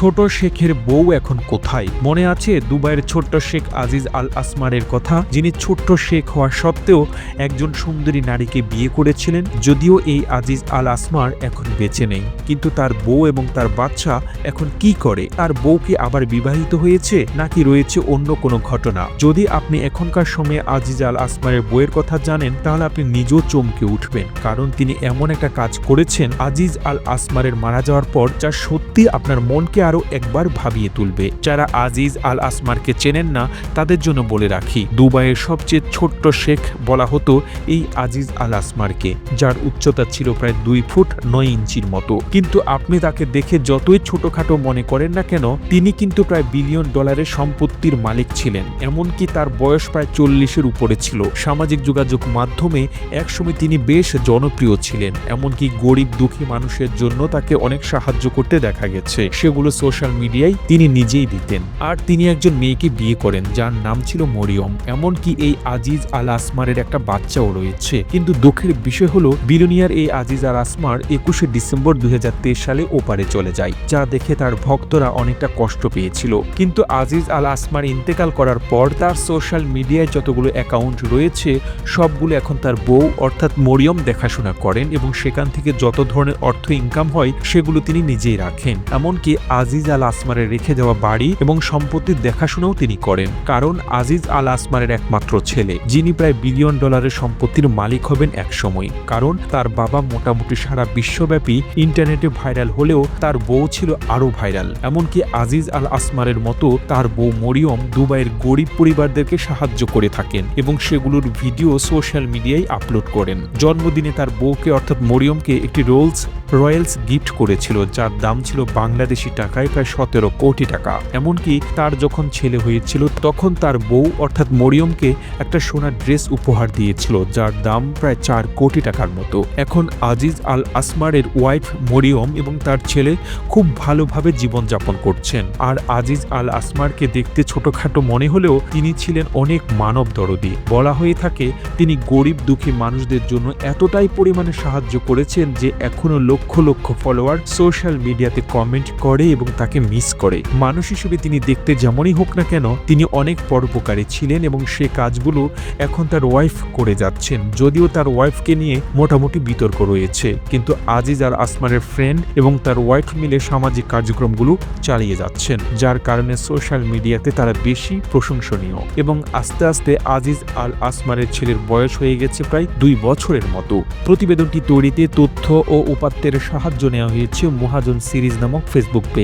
ছোট শেখের বউ এখন কোথায়? মনে আছে দুবাইয়ের ছোট্ট শেখ আজিজ আল আসমারের কথা? যিনি ছোট্ট শেখ হওয়া সত্ত্বেও একজন সুন্দরী নারীকে বিয়ে করেছিলেন, যদিও এই আজিজ আল আসমার এখন বেঁচে নেই। কিন্তু তার বউ এবং তার বাচ্চা এখন কি করে? তার বউ কি আবার বিবাহিত হয়েছে, নাকি রয়েছে অন্য কোনো ঘটনা? যদি আপনি এখনকার সময়ে আজিজ আল আসমারের বইয়ের কথা জানেন, তাহলে আপনি নিজেও চমকে উঠবেন। কারণ তিনি এমন একটা কাজ করেছেন, আজিজ আল আসমারের মারা যাওয়ার পর, যা সত্যি আপনার মনকে আরও একবার ভাবিয়ে তুলবে। যারা আজিজ আল আসমারকে চেনেন না, তাদের জন্য বলে রাখি, দুবাইয়ের সবচেয়ে ছোট্ট শেখ বলা হতো এই আজিজ আল আসমারকে যার উচ্চতা ছিল প্রায় দুই ফুট নয় ইঞ্চির মতো। কিন্তু আপনি তাকে দেখে যতই ছোটখাটো মনে করেন না কেন, তিনি কিন্তু প্রায় বিলিয়ন ডলারের সম্পত্তির মালিক ছিলেন, এমনকি তার বয়স প্রায় চল্লিশের উপরে ছিল। সামাজিক যোগাযোগ মাধ্যমে একসময় তিনি বেশ জনপ্রিয় ছিলেন, এমনকি গরিব দুঃখী মানুষের জন্য তাকে অনেক সাহায্য করতে দেখা গেছে। সেগুলো সোশ্যাল মিডিয়ায় তিনি নিজেই দিতেন। আর তিনি একজন মেয়েকে বিয়ে করেন, যার নাম ছিল মরিয়ম। এমনকি এই আজিজ আল আসমারের একটা বাচ্চাও রয়েছে। কিন্তু দুঃখের বিষয় হলো, বিলোনিয়ার এই আজিজ আল আসমার একুশে ডিসেম্বর দু হাজার তেইশ সালে ওপারে চলে যায়, যা দেখে তার ভক্তরা অনেকটা কষ্ট পেয়েছিল। কিন্তু আজিজ আল আসমার ইন্তেকাল করার পর তার সোশ্যাল মিডিয়ায় যতগুলো অ্যাকাউন্ট রয়েছে, সবগুলো এখন তার বউ, অর্থাৎ মরিয়ম, দেখাশোনা করেন এবং সেখান থেকে যত ধরনের অর্থ ইনকাম হয়, সেগুলো তিনি নিজেই রাখেন। এমনকি আজিজ আল আসমারের রেখে যাওয়া বাড়ি এবং সম্পত্তির দেখাশোনাও তিনি করেন, কারণ আজিজ আল আসমারের একমাত্র ছেলে, যিনি প্রায় বিলিয়ন ডলারের সম্পত্তির মালিক হবেন একসময়, কারণ তার বাবা মোটামুটি সারা বিশ্বব্যাপী ইন্টারনেটে ভাইরাল হলেও তার বউ ছিল আরও ভাইরাল, এমনকি আজিজ আল আসমারের মতো তার বউ মরিয়ম দুবাইয়ের গরিব পরিবারদেরকে সাহায্য করে থাকেন এবং সেগুলোর ভিডিও সোশ্যাল মিডিয়ায় আপলোড করেন। জন্মদিনে তার বউকে অর্থাৎ মরিয়মকে একটি রোলস রয়্যালস গিফট করেছিল, যার দাম ছিল বাংলাদেশি টাকায় প্রায় সতেরো কোটি টাকা। এমনকি তার যখন ছেলে হয়েছিল, তখন তার বউ অর্থাৎ মরিয়মকে একটা সোনার ড্রেস উপহার দিয়েছিল, যার দাম প্রায় চার কোটি টাকার মতো। এখন আজিজ আল আসমারের ওয়াইফ মরিয়ম এবং তার ছেলে খুব ভালোভাবে জীবনযাপন করছেন। আর আজিজ আল আসমারকে দেখতে ছোটখাটো মনে হলেও তিনি ছিলেন অনেক মানব দরদি বলা হয়ে থাকে, তিনি গরিব দুঃখী মানুষদের জন্য এতটাই পরিমাণে সাহায্য করেছেন যে এখনও লক্ষ লক্ষ ফলোয়ার সোশ্যাল মিডিয়াতে কমেন্ট করে এবং তাকে মিস করে। মানুষ হিসেবে তিনি দেখতে যেমনই হোক না কেন, তিনি অনেক পরোপকারী ছিলেন এবং সে কাজগুলো এখন তার ওয়াইফ করে যাচ্ছেন। যদিও তার ওয়াইফকে নিয়ে মোটামুটি বিতর্ক রয়েছে, কিন্তু আজিজ আর আসমানের ফ্রেন্ড এবং তার ওয়াইফ মিলে সামাজিক কার্যক্রমগুলো চালিয়ে যাচ্ছেন, যার কারণে সোশ্যাল মিডিয়াতে তারা বেশি প্রশংসনীয়। এবং আস্তে আস্তে আজিজ আল আসমারের ছেলের বয়স হয়ে গেছে প্রায় দুই বছরের মতো। প্রতিবেদনটি তৈরিতে তথ্য ও উপাত্তের সাহায্য নেওয়া হয়েছে মহাজন সিরিজ নামক ফেসবুক